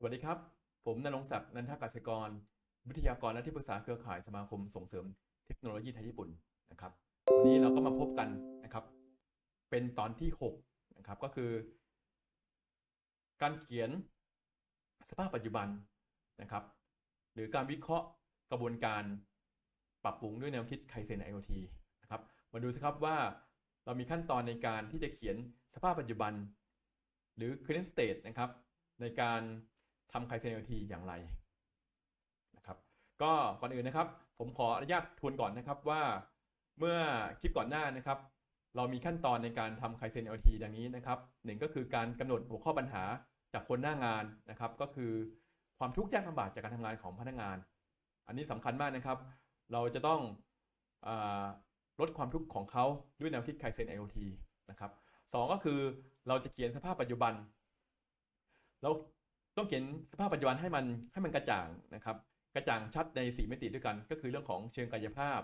สวัสดีครับ ผมนรงศักดิ์นันทกสิกร วิทยากรและที่ปรึกษาเครือข่ายสมาคมส่งเสริมเทคโนโลยีไทยญี่ปุ่นนะครับ วันนี้เราก็มาพบกันนะครับ เป็นตอนที่6นะครับก็คือ การเขียนสภาพปัจจุบันนะครับ หรือการวิเคราะห์กระบวนการปรับปรุงด้วยแนวคิดไคเซน IoT นะครับ มาดูสิครับว่าเรามีขั้นตอนในการที่จะเขียนสภาพปัจจุบัน หรือ current state นะครับในการ ทำไคเซน IoT อย่างไรนะครับก็ก่อนอื่นนะครับ ผมขออนุญาตทวนก่อนนะครับว่าเมื่อคลิปก่อนหน้านะครับ เรามีขั้นตอนในการทำไคเซน IoT ดังนี้นะครับหนึ่งก็คือการกำหนดหัวข้อปัญหาจากคนหน้างานนะครับ ก็คือความทุกข์ยากลำบากจากการทำงานของพนักงาน อันนี้สำคัญมากนะครับ เราจะต้องอลดความทุกข์ของเขาด้วยแนวคิดไคเซน IoT นะครับสองก็คือเราจะเขียนสภาพปัจจุบัน เรา ต้องเขียนสภาพปัจจุบันให้มันให้มันกระจ่างนะครับ กระจ่างชัดใน 4 มิติด้วยกัน ก็คือเรื่องของเชิงกายภาพ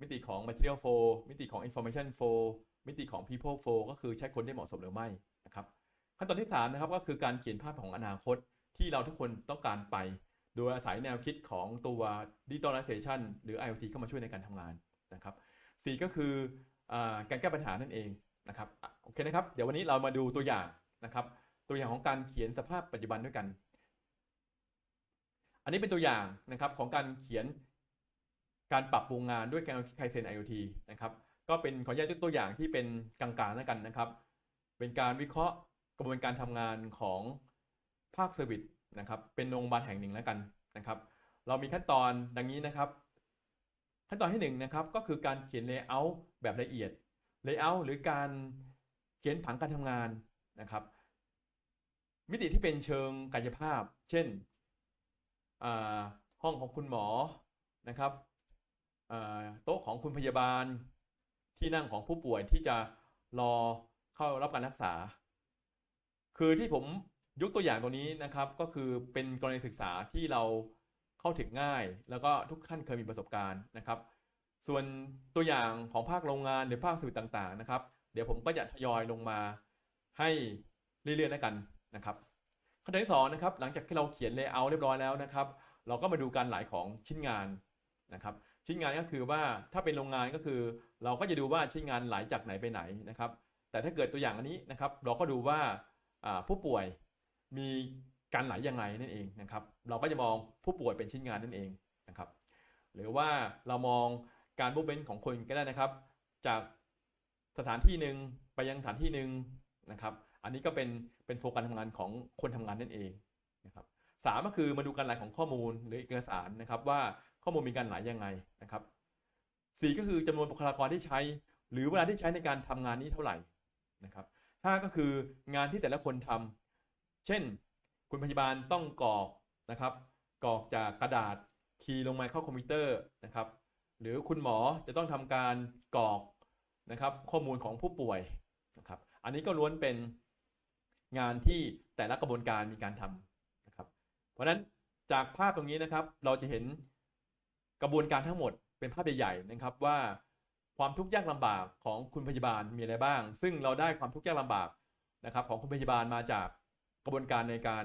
มิติของ material flow มิติของ information flow มิติของ people flow ก็คือใช้คนได้เหมาะสมหรือไม่นะครับขั้นตอนที่3นะครับก็คือการเขียนภาพของอนาคตที่เราทุกคนต้องการไป โดยอาศัยแนวคิดของตัว digitalization หรือ IoT เข้ามาช่วยในการทำงานนะครับ4ก็คืออการแก้ปัญหานั่นเองนะครับโอเคนะครับ เดี๋ยววันนี้เรามาดูตัวอย่างนะครับ ตัวอย่างของการเขียนสภาพปัจจุบันด้วยกัน อันนี้เป็นตัวอย่างนะครับของการเขียนการปรับปรุงงานด้วยการไคเซน IoT นะครับ ก็เป็นขออนุญาตยกตัวอย่างที่เป็นกลางๆแล้วกันนะครับ เป็นการวิเคราะห์กระบวนการทำงานของภาคเซอร์วิสนะครับ เป็นโรงพยาบาลแห่งหนึ่งแล้วกันนะครับ เรามีขั้นตอนดังนี้นะครับ ขั้นตอนที่หนึ่งนะครับก็คือการเขียน Layout แบบละเอียด Layout หรือการเขียนผังการทำงานนะครับ มิติที่เป็นเชิงกายภาพ เช่นห้องของคุณหมอนะครับโต๊ะของคุณพยาบาล ที่นั่งของผู้ป่วยที่จะรอเข้ารับการรักษา คือที่ผมยกตัวอย่างตรงนี้นะครับ ก็คือเป็นกรณีศึกษาที่เราเข้าถึงง่าย แล้วก็ทุกท่านเคยมีประสบการณ์นะครับ ส่วนตัวอย่างของภาคโรงงานหรือภาคสื่อต่างๆนะครับ เดี๋ยวผมก็จะทยอยลงมาให้เรื่อยๆแล้วกัน นะครับขั้นตอที่สองนะครับหลังจากที่เราเขียน layout เรียบร้อยแล้วนะครับ เราก็มาดูการไหลของชิ้นงานนะครับชิ้นงานก็คือว่าถ้าเป็นโรงงานก็คือ เราก็จะดูว่าชิ้นงานไหลจากไหนไปไหนนะครับ แต่ถ้าเกิดตัวอย่างอันนี้นะครับ เราก็ดูว่าอ่าผู้ป่วยมีการไหลยังไงนั่นเองนะครับ เราก็จะมองผู้ป่วยเป็นชิ้นงานนั่นเองนะครับ หรือว่าเรามองการบูเบนของคนก็ได้นะครับ จากสถานที่หนึ่งไปยังสถานที่หนึ่ง นะครับอันนี้ก็เป็นเป็นโฟกัสทำงานของคนทำงานนั่นเองนะครับสามก็คือมาดูการไหลของข้อมูลหรือเอกสารนะครับว่าข้อมูลมีการไหลยังไงนะครับสี่ก็คือจำนวนบุคลากรที่ใช้ หรือเวลาที่ใช้ในการทำงานนี้เท่าไหร่นะครับห้าก็คืองานที่แต่ละคนทำเช่น คุณพยาบาลต้องกรอกนะครับกรอกจากกระดาษคีย์ลงมาเข้าคอมพิวเตอร์นะครับหรือคุณหมอจะต้องทำการกรอกนะครับข้อมูลของผู้ป่วยนะครับ อันนี้ก็ล้วนเป็นงานที่แต่ละกระบวนการมีการทำนะครับ เพราะฉะนั้นจากภาพตรงนี้นะครับ เราจะเห็นกระบวนการทั้งหมดเป็นภาพใหญ่ๆนะครับว่าความทุกข์ยากลำบากของคุณพยาบาลมีอะไรบ้าง ซึ่งเราได้ความทุกข์ยากลำบากนะครับของคุณพยาบาลมาจากกระบวนการในการ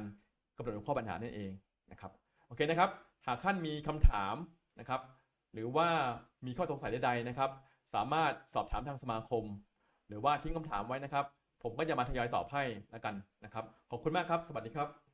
กำหนดข้อปัญหานั่นเองนะครับโอเคนะครับ หากท่านมีคำถามนะครับ หรือว่ามีข้อสงสัยใดๆนะครับ สามารถสอบถามทางสมาคม หรือว่าทิ้งคำถามไว้นะครับ ผมก็จะมาทยอยตอบให้แล้วกันนะครับ ขอบคุณมากครับ สวัสดีครับ